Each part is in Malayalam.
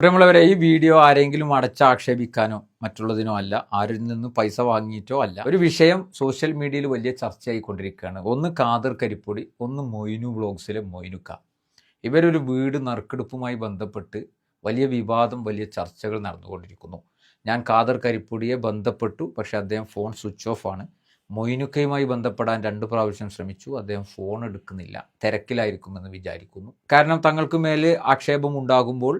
പ്രിയമുള്ളവരെ ഈ വീഡിയോ ആരെങ്കിലും അടച്ചാക്ഷേപിക്കാനോ മറ്റുള്ളതിനോ അല്ല ആരിൽ നിന്ന് പൈസ വാങ്ങിയിട്ടോ അല്ല ഒരു വിഷയം സോഷ്യൽ മീഡിയയിൽ വലിയ ചർച്ചയായിക്കൊണ്ടിരിക്കുകയാണ്. ഒന്ന് കാദർ കരിപ്പൊടി ഒന്ന് മൊയ്നു വ്ളോഗ്സിലെ മൊയ്നുക്ക. ഇവരൊരു വീട് നറുക്കെടുപ്പുമായി ബന്ധപ്പെട്ട് വലിയ വിവാദം വലിയ ചർച്ചകൾ നടന്നുകൊണ്ടിരിക്കുന്നു. ഞാൻ കാദർ കരിപ്പൊടിയെ ബന്ധപ്പെട്ടു പക്ഷേ അദ്ദേഹം ഫോൺ സ്വിച്ച് ഓഫ് ആണ്. മൊയ്നുക്കയുമായി ബന്ധപ്പെടാൻ രണ്ട് പ്രാവശ്യം ശ്രമിച്ചു അദ്ദേഹം ഫോൺ എടുക്കുന്നില്ല തിരക്കിലായിരിക്കുമെന്ന് വിചാരിക്കുന്നു. കാരണം തങ്ങൾക്ക് മേലെ ആക്ഷേപം ഉണ്ടാകുമ്പോൾ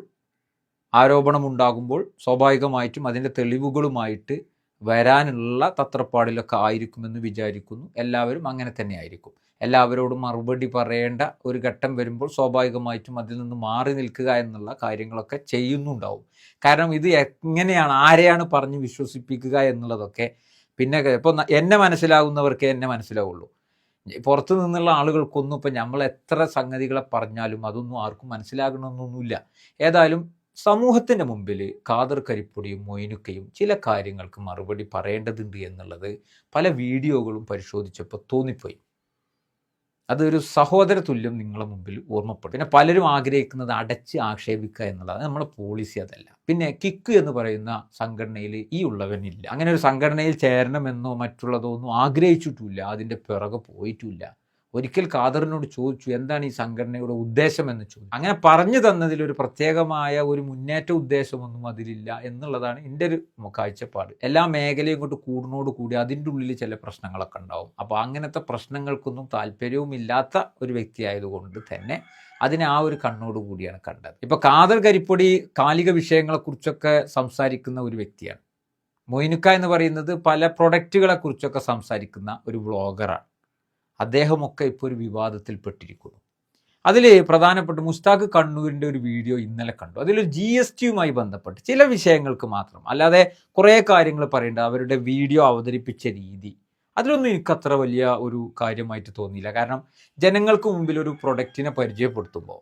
ആരോപണമുണ്ടാകുമ്പോൾ സ്വാഭാവികമായിട്ടും അതിന്റെ തെളിവുകളുമായിട്ട് വരാനുള്ള തത്രപ്പാടിലൊക്കെ ആയിരിക്കുമെന്ന് വിചാരിക്കുന്നു. എല്ലാവരും അങ്ങനെ തന്നെ ആയിരിക്കും. എല്ലാവരോടും മറുപടി പറയേണ്ട ഒരു ഘട്ടം വരുമ്പോൾ സ്വാഭാവികമായിട്ടും അതിൽ നിന്ന് മാറി നിൽക്കുക എന്നുള്ള കാര്യങ്ങളൊക്കെ ചെയ്യുന്നുണ്ടാവും. കാരണം ഇത് എങ്ങനെയാണ് ആരെയാണ് പറഞ്ഞ് വിശ്വസിപ്പിക്കുക എന്നുള്ളതൊക്കെ പിന്നെ ഇപ്പോൾ എന്നെ മനസ്സിലാകുന്നവർക്ക് എന്നെ മനസ്സിലാവുള്ളൂ. പുറത്തു നിന്നുള്ള ആളുകൾക്കൊന്നും ഇപ്പം നമ്മൾ എത്ര സംഗതികളെ പറഞ്ഞാലും അതൊന്നും ആർക്കും മനസ്സിലാകണമെന്നൊന്നുമില്ല. ഏതായാലും സമൂഹത്തിന്റെ മുമ്പിൽ കാതർ കരിപ്പൊടിയും മൊയിനുക്കയും ചില കാര്യങ്ങൾക്ക് മറുപടി പറയേണ്ടതുണ്ട് എന്നുള്ളത് പല വീഡിയോകളും പരിശോധിച്ചപ്പോൾ തോന്നിപ്പോയി. അതൊരു സഹോദര തുല്യം നിങ്ങളെ മുമ്പിൽ ഓർമ്മപ്പെടും. പിന്നെ പലരും ആഗ്രഹിക്കുന്നത് അടച്ച് ആക്ഷേപിക്കുക എന്നുള്ളത്. നമ്മുടെ പോളിസി അതല്ല. പിന്നെ കിക്ക് എന്ന് പറയുന്ന സംഘടനയിൽ ഈ ഉള്ളവനില്ല. അങ്ങനെ ഒരു സംഘടനയിൽ ചേരണമെന്നോ മറ്റുള്ളതോ ഒന്നും ആഗ്രഹിച്ചിട്ടില്ല അതിന്റെ പിറകെ പോയിട്ടുമില്ല ഒരിക്കൽ കാദറിനോട് ചോദിച്ചു എന്താണ് ഈ സംഘടനയുടെ ഉദ്ദേശം? എന്ന് ചോദിച്ചു. അങ്ങനെ പറഞ്ഞു തന്നതിൽ ഒരു പ്രത്യേകമായ ഒരു മുന്നേറ്റ ഉദ്ദേശമൊന്നും അതിലില്ല എന്നുള്ളതാണ് എന്റെ ഒരു കാഴ്ചപ്പാട്. എല്ലാ മേഖലയും കൊണ്ട് കൂടുന്നോട് കൂടി അതിന്റെ ഉള്ളിൽ ചില പ്രശ്നങ്ങളൊക്കെ ഉണ്ടാവും. അപ്പോൾ അങ്ങനത്തെ പ്രശ്നങ്ങൾക്കൊന്നും താല്പര്യവും ഇല്ലാത്ത ഒരു വ്യക്തിയായതുകൊണ്ട് തന്നെ അതിനെ ആ ഒരു കണ്ണോട് കൂടിയാണ് കണ്ടത്. ഇപ്പൊ കാതൽ കരിപ്പൊടി കാലിക വിഷയങ്ങളെക്കുറിച്ചൊക്കെ സംസാരിക്കുന്ന ഒരു വ്യക്തിയാണ്. മൊയിനുക്ക എന്ന് പറയുന്നത് പല പ്രൊഡക്റ്റുകളെ കുറിച്ചൊക്കെ സംസാരിക്കുന്ന ഒരു വ്ളോഗറാണ് അദ്ദേഹമൊക്കെ ഇപ്പോൾ ഒരു വിവാദത്തിൽപ്പെട്ടിരിക്കുന്നു. അതിൽ പ്രധാനപ്പെട്ട മുസ്താഖ് കണ്ണൂരിന്റെ ഒരു വീഡിയോ ഇന്നലെ കണ്ടു. അതിലൊരു ജി എസ് ടിയുമായി ബന്ധപ്പെട്ട് ചില വിഷയങ്ങൾക്ക് മാത്രം. അല്ലാതെ കുറേ കാര്യങ്ങൾ പറയേണ്ട. അവരുടെ വീഡിയോ അവതരിപ്പിച്ച രീതി. അതിലൊന്നും എനിക്ക് അത്ര വലിയ ഒരു കാര്യമായിട്ട് തോന്നിയില്ല. കാരണം ജനങ്ങൾക്ക് മുമ്പിൽ ഒരു പ്രൊഡക്റ്റിനെ പരിചയപ്പെടുത്തുമ്പോൾ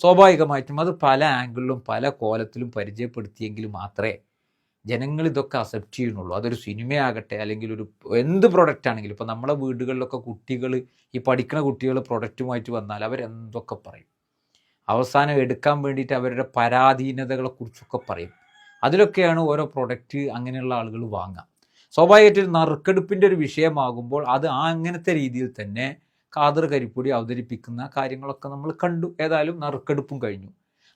സ്വാഭാവികമായിട്ടും അത് പല ആംഗിളിലും പല കോലത്തിലും പരിചയപ്പെടുത്തിയെങ്കിൽ മാത്രമേ ജനങ്ങൾ ഇതൊക്കെ അക്സെപ്റ്റ് ചെയ്യുന്നുള്ളൂ. അതൊരു സിനിമയാകട്ടെ അല്ലെങ്കിൽ ഒരു എന്ത് പ്രൊഡക്റ്റ് ആണെങ്കിലും. ഇപ്പോൾ നമ്മുടെ വീടുകളിലൊക്കെ കുട്ടികൾ ഈ പഠിക്കുന്ന കുട്ടികൾ പ്രൊഡക്റ്റുമായിട്ട് വന്നാൽ അവരെന്തൊക്കെ പറയും? അവസാനം എടുക്കാൻ വേണ്ടിയിട്ട് അവരുടെ പരാധീനതകളെ കുറിച്ചൊക്കെ പറയും. അതിലൊക്കെയാണ് ഓരോ പ്രൊഡക്റ്റ് അങ്ങനെയുള്ള ആളുകൾ വാങ്ങുക. സ്വാഭാവികമായിട്ട് നറുക്കെടുപ്പിന്റെ ഒരു വിഷയമാകുമ്പോൾ അത് ആ അങ്ങനത്തെ രീതിയിൽ തന്നെ കാതർ കരിപ്പൊടി അവതരിപ്പിക്കുന്ന കാര്യങ്ങളൊക്കെ നമ്മൾ കണ്ടു. ഏതായാലും നറുക്കെടുപ്പും കഴിഞ്ഞു.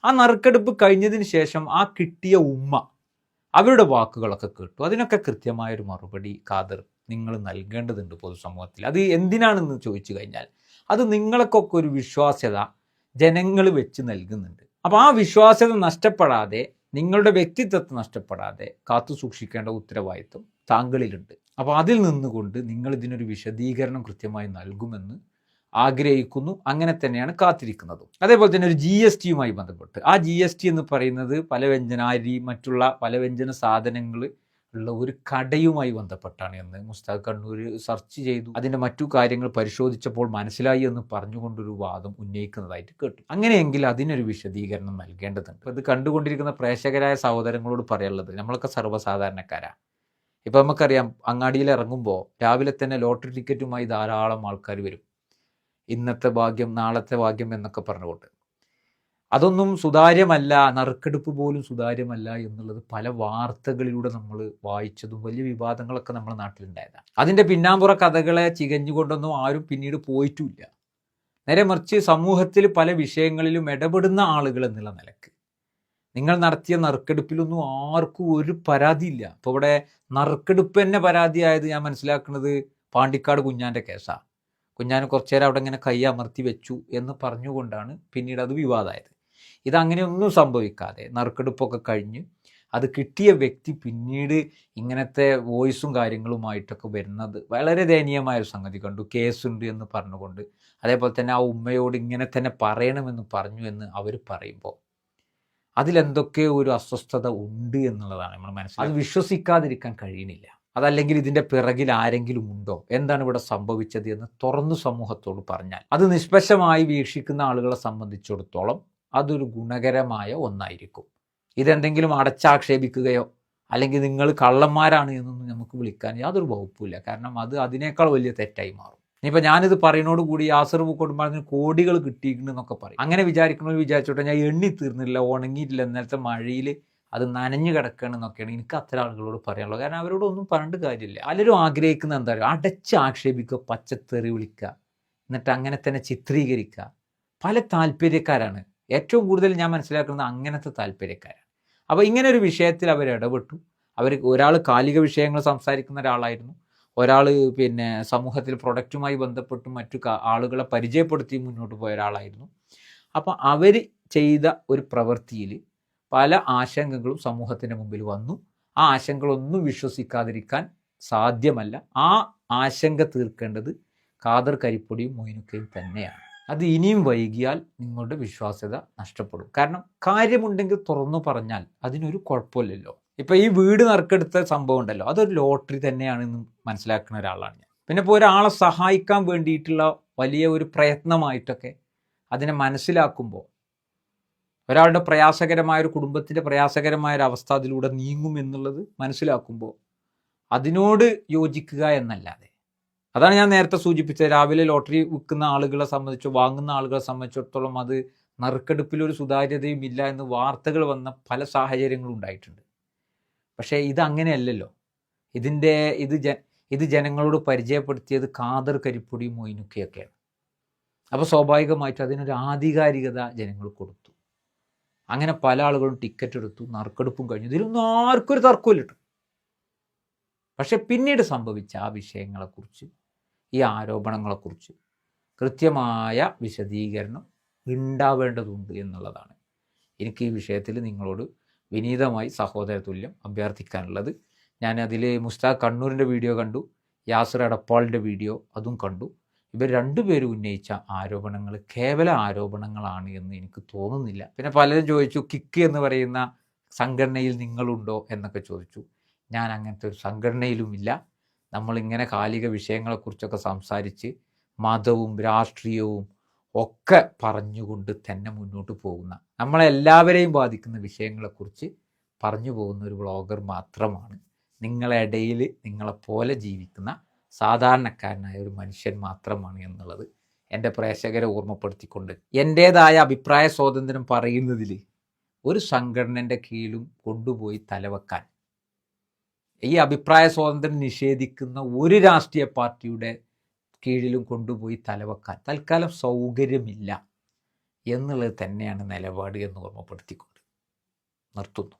ആ നറുക്കെടുപ്പ് കഴിഞ്ഞതിന് ശേഷം ആ കിട്ടിയ ഉമ്മ അവരുടെ വാക്കുകളൊക്കെ കേട്ടു. അതിനൊക്കെ കൃത്യമായൊരു മറുപടി കാതർ നിങ്ങൾ നൽകേണ്ടതുണ്ട് പൊതുസമൂഹത്തിൽ. അത് എന്തിനാണെന്ന് ചോദിച്ചു കഴിഞ്ഞാൽ അത് നിങ്ങൾക്കൊക്കെ ഒരു വിശ്വാസ്യത ജനങ്ങൾ വെച്ച് നൽകുന്നുണ്ട്. അപ്പോൾ ആ വിശ്വാസ്യത നഷ്ടപ്പെടാതെ നിങ്ങളുടെ വ്യക്തിത്വത്തെ നഷ്ടപ്പെടാതെ കാത്തു സൂക്ഷിക്കേണ്ട ഉത്തരവാദിത്വം താങ്കളിലുണ്ട്. അപ്പോൾ അതിൽ നിന്നുകൊണ്ട് നിങ്ങൾ ഇതിനൊരു വിശദീകരണം കൃത്യമായി നൽകുമെന്ന് ആഗ്രഹിക്കുന്നു. അങ്ങനെ തന്നെയാണ് കാത്തിരിക്കുന്നതും. അതേപോലെ തന്നെ ഒരു ജി എസ് ടിയുമായി ബന്ധപ്പെട്ട്. ആ ജി എസ് ടി എന്ന് പറയുന്നത് പല വ്യഞ്ജനാരി മറ്റുള്ള പല വ്യഞ്ജന സാധനങ്ങൾ ഉള്ള ഒരു കടയുമായി ബന്ധപ്പെട്ടാണ് എന്ന് മുസ്താഖ് കണ്ണൂർ സെർച്ച് ചെയ്തു. അതിന്റെ മറ്റു കാര്യങ്ങൾ പരിശോധിച്ചപ്പോൾ മനസ്സിലായി എന്ന് പറഞ്ഞുകൊണ്ടൊരു വാദം ഉന്നയിക്കുന്നതായിട്ട് കേട്ടു. അങ്ങനെയെങ്കിൽ അതിനൊരു വിശദീകരണം നൽകേണ്ടതുണ്ട്. അത് കണ്ടുകൊണ്ടിരിക്കുന്ന പ്രേക്ഷകരായ സഹോദരങ്ങളോട് പറയാനുള്ളത് നമ്മളൊക്കെ സർവസാധാരണക്കാരാണ് ഇപ്പം നമുക്കറിയാം അങ്ങാടിയിൽ ഇറങ്ങുമ്പോൾ രാവിലെ തന്നെ ലോട്ടറി ടിക്കറ്റുമായി ധാരാളം ആൾക്കാർ വരും. ഇന്നത്തെ ഭാഗ്യം നാളത്തെ ഭാഗ്യം എന്നൊക്കെ പറഞ്ഞുകൊണ്ട്. അതൊന്നും സുതാര്യമല്ല നറുക്കെടുപ്പ് പോലും സുതാര്യമല്ല എന്നുള്ളത് പല വാർത്തകളിലൂടെ നമ്മൾ വായിച്ചതും വലിയ വിവാദങ്ങളൊക്കെ നമ്മുടെ നാട്ടിലുണ്ടായതാണ്. അതിന്റെ പിന്നാമ്പുറ കഥകളെ ചികഞ്ഞുകൊണ്ടൊന്നും ആരും പിന്നീട് പോയിട്ടുമില്ല നേരെ മറിച്ച് സമൂഹത്തിൽ പല വിഷയങ്ങളിലും ഇടപെടുന്ന ആളുകൾ എന്നുള്ള നിലയ്ക്ക്. നിങ്ങൾ നടത്തിയ നറുക്കെടുപ്പിലൊന്നും ആർക്കും ഒരു പരാതിയില്ല. ഇപ്പോൾ ഇവിടെ നറുക്കെടുപ്പ് തന്നെ പരാതിയായത് ഞാൻ മനസ്സിലാക്കുന്നത് പാണ്ടിക്കാട് കുഞ്ഞാന്റെ കേസാണ് കുഞ്ഞാൻ കുറച്ചു നേരം അവിടെ ഇങ്ങനെ കൈ അമർത്തി വെച്ചു എന്ന് പറഞ്ഞുകൊണ്ടാണ് പിന്നീട് അത് വിവാദമായത്. ഇതങ്ങനെയൊന്നും സംഭവിക്കാതെ നറുക്കെടുപ്പൊക്കെ കഴിഞ്ഞ് അത് കിട്ടിയ വ്യക്തി പിന്നീട് ഇങ്ങനത്തെ വോയിസും കാര്യങ്ങളുമായിട്ടൊക്കെ വരുന്നത് വളരെ ദയനീയമായ ഒരു സംഗതി കണ്ടു. കേസുണ്ട് എന്ന് പറഞ്ഞുകൊണ്ട്. അതേപോലെ തന്നെ ആ ഉമ്മയോട് ഇങ്ങനെ തന്നെ പറയണമെന്ന് പറഞ്ഞു എന്ന് അവർ പറയുമ്പോൾ അതിലെന്തൊക്കെ ഒരു അസ്വസ്ഥത ഉണ്ട് എന്നുള്ളതാണ് നമ്മൾ മനസ്സിൽ അത് വിശ്വസിക്കാതിരിക്കാൻ കഴിയണില്ല അതല്ലെങ്കിൽ ഇതിന്റെ പിറകിൽ ആരെങ്കിലും ഉണ്ടോ? എന്താണ് ഇവിടെ സംഭവിച്ചത് എന്ന് തുറന്നു സമൂഹത്തോട് പറഞ്ഞാൽ. അത് നിഷ്പക്ഷമായി വീക്ഷിക്കുന്ന ആളുകളെ സംബന്ധിച്ചിടത്തോളം അതൊരു ഗുണകരമായ ഒന്നായിരിക്കും. ഇതെന്തെങ്കിലും അടച്ചാക്ഷേപിക്കുകയോ അല്ലെങ്കിൽ നിങ്ങൾ കള്ളന്മാരാണ് എന്നൊന്നും നമുക്ക് വിളിക്കാൻ യാതൊരു വകുപ്പില്ല കാരണം അത് അതിനേക്കാൾ വലിയ തെറ്റായി മാറും. ഇനിയിപ്പോൾ ഞാനിത് പറയുന്നതോട് കൂടി യാസർ കുടുംബത്തിന് കോടികൾ കിട്ടിയിട്ടുണ്ടെന്നൊക്കെ പറയും. അങ്ങനെ വിചാരിക്കണമെന്ന് വിചാരിച്ചോട്ടെ ഞാൻ എണ്ണി തീർന്നില്ല ഉണങ്ങിയിട്ടില്ല. ഇന്നലത്തെ മഴയിൽ അത് നനഞ്ഞു കിടക്കണമെന്നൊക്കെയാണ് എനിക്ക് അത്തരം ആളുകളോട് പറയാനുള്ളത്. കാരണം അവരോടൊന്നും പറഞ്ഞിട്ട് കാര്യമില്ല. പലരും ആഗ്രഹിക്കുന്ന എന്താ പറയുക അടച്ച് ആക്ഷേപിക്കുക പച്ചത്തെറി വിളിക്കുക എന്നിട്ട് അങ്ങനെ തന്നെ ചിത്രീകരിക്കുക. പല താല്പര്യക്കാരാണ്. ഏറ്റവും കൂടുതൽ ഞാൻ മനസ്സിലാക്കുന്നത് അങ്ങനത്തെ താല്പര്യക്കാരാണ്. അപ്പോൾ ഇങ്ങനെ ഒരു വിഷയത്തിൽ അവർ ഇടപെട്ടു. അവർ ഒരാൾ കാലിക വിഷയങ്ങൾ സംസാരിക്കുന്ന ഒരാളായിരുന്നു. ഒരാൾ പിന്നെ സമൂഹത്തിൽ പ്രൊഡക്റ്റുമായി ബന്ധപ്പെട്ട് മറ്റു ആളുകളെ പരിചയപ്പെടുത്തി മുന്നോട്ട് പോയ ഒരാളായിരുന്നു. അപ്പോൾ അവർ ചെയ്ത ഒരു പ്രവൃത്തിയിൽ പല ആശങ്കകളും സമൂഹത്തിന്റെ മുമ്പിൽ വന്നു. ആ ആശങ്കകളൊന്നും വിശ്വസിക്കാതിരിക്കാൻ സാധ്യമല്ല. ആ ആശങ്ക തീർക്കേണ്ടത് ഖാദർ കരിപ്പൊടിയും മൊയിനുക്കയും തന്നെയാണ്. അത് ഇനിയും വൈകിയാൽ നിങ്ങളുടെ വിശ്വാസ്യത നഷ്ടപ്പെടും. കാരണം കാര്യമുണ്ടെങ്കിൽ തുറന്നു പറഞ്ഞാൽ അതിനൊരു കുഴപ്പമില്ലല്ലോ. ഇപ്പൊ ഈ വീട് നറുക്കെടുത്ത സംഭവം ഉണ്ടല്ലോ. അതൊരു ലോട്ടറി തന്നെയാണെന്ന് മനസ്സിലാക്കുന്ന ഒരാളാണ് ഞാൻ. പിന്നെ ഇപ്പോൾ ഒരാളെ സഹായിക്കാൻ വേണ്ടിയിട്ടുള്ള വലിയ ഒരു പ്രയത്നമായിട്ടൊക്കെ അതിനെ മനസ്സിലാക്കുമ്പോൾ ഒരാളുടെ പ്രയാസകരമായ ഒരു കുടുംബത്തിന്റെ പ്രയാസകരമായ ഒരു അവസ്ഥ അതിലൂടെ നീങ്ങും എന്നുള്ളത് മനസ്സിലാക്കുമ്പോൾ അതിനോട് യോജിക്കുക എന്നല്ലാതെ. അതാണ് ഞാൻ നേരത്തെ സൂചിപ്പിച്ചത്. രാവിലെ ലോട്ടറി വിൽക്കുന്ന ആളുകളെ സംബന്ധിച്ചോ വാങ്ങുന്ന ആളുകളെ സംബന്ധിച്ചിടത്തോളം അത് നറുക്കെടുപ്പിലൊരു സുതാര്യതയും ഇല്ല എന്ന് വാർത്തകൾ വന്ന പല സാഹചര്യങ്ങളും ഉണ്ടായിട്ടുണ്ട്. പക്ഷേ ഇത് അങ്ങനെയല്ലല്ലോ. ഇതിന്റെ ഇത് ജ ഇത് ജനങ്ങളോട് പരിചയപ്പെടുത്തിയത് ഖാദർ കരിപ്പൊടി മൊയിനുക്കിയൊക്കെയാണ്. അപ്പോൾ സ്വാഭാവികമായിട്ടും അതിനൊരു ആധികാരികത ജനങ്ങൾ കൊടുത്തു. അങ്ങനെ പല ആളുകളും ടിക്കറ്റ് എടുത്തു നറുക്കെടുപ്പും കഴിഞ്ഞു. ഇതിലൊന്നും ആർക്കൊരു തർക്കവും കേട്ടോ പക്ഷെ പിന്നീട് സംഭവിച്ച ആ വിഷയങ്ങളെക്കുറിച്ച് ഈ ആരോപണങ്ങളെക്കുറിച്ച് കൃത്യമായ വിശദീകരണം ഉണ്ടാവേണ്ടതുണ്ട് എന്നുള്ളതാണ് എനിക്ക് ഈ വിഷയത്തിൽ നിങ്ങളോട് വിനീതമായി സഹോദര തുല്യം അഭ്യർത്ഥിക്കാനുള്ളത്. ഞാൻ അതിൽ മുസ്താഖ് കണ്ണൂരിന്റെ വീഡിയോ കണ്ടു യാസർ എടപ്പാളിന്റെ വീഡിയോ അതും കണ്ടു. ഇവർ രണ്ടുപേരും ഉന്നയിച്ച ആരോപണങ്ങൾ കേവല ആരോപണങ്ങളാണ് എന്ന് എനിക്ക് തോന്നുന്നില്ല. പിന്നെ പലരും ചോദിച്ചു കിക്ക് എന്ന് പറയുന്ന സംഘടനയിൽ നിങ്ങളുണ്ടോ എന്നൊക്കെ ചോദിച്ചു. ഞാൻ അങ്ങനത്തെ ഒരു സംഘടനയിലുമില്ല. നമ്മളിങ്ങനെ കാലിക വിഷയങ്ങളെക്കുറിച്ചൊക്കെ സംസാരിച്ച് മതവും രാഷ്ട്രീയവും ഒക്കെ പറഞ്ഞുകൊണ്ട് തന്നെ മുന്നോട്ട് പോകുന്ന നമ്മളെല്ലാവരെയും ബാധിക്കുന്ന വിഷയങ്ങളെക്കുറിച്ച് പറഞ്ഞു പോകുന്ന ഒരു വ്ളോഗർ മാത്രമാണ്. നിങ്ങളെ ഇടയിൽ നിങ്ങളെപ്പോലെ ജീവിക്കുന്ന സാധാരണക്കാരനായ ഒരു മനുഷ്യൻ മാത്രമാണ് എന്നുള്ളത് എന്റെ പ്രേക്ഷകരെ ഓർമ്മപ്പെടുത്തിക്കൊണ്ട് എന്റേതായ അഭിപ്രായ സ്വാതന്ത്ര്യം പറയുന്നതിൽ ഒരു സംഘടനന്റെ കീഴിലും കൊണ്ടുപോയി തലവെക്കാൻ. ഈ അഭിപ്രായ സ്വാതന്ത്ര്യം നിഷേധിക്കുന്ന ഒരു രാഷ്ട്രീയ പാർട്ടിയുടെ കീഴിലും കൊണ്ടുപോയി തലവെക്കാൻ തൽക്കാലം സൗകര്യമില്ല എന്നുള്ളത് തന്നെയാണ് നിലപാട് എന്ന് ഓർമ്മപ്പെടുത്തിക്കൊണ്ട് നിർത്തുന്നു.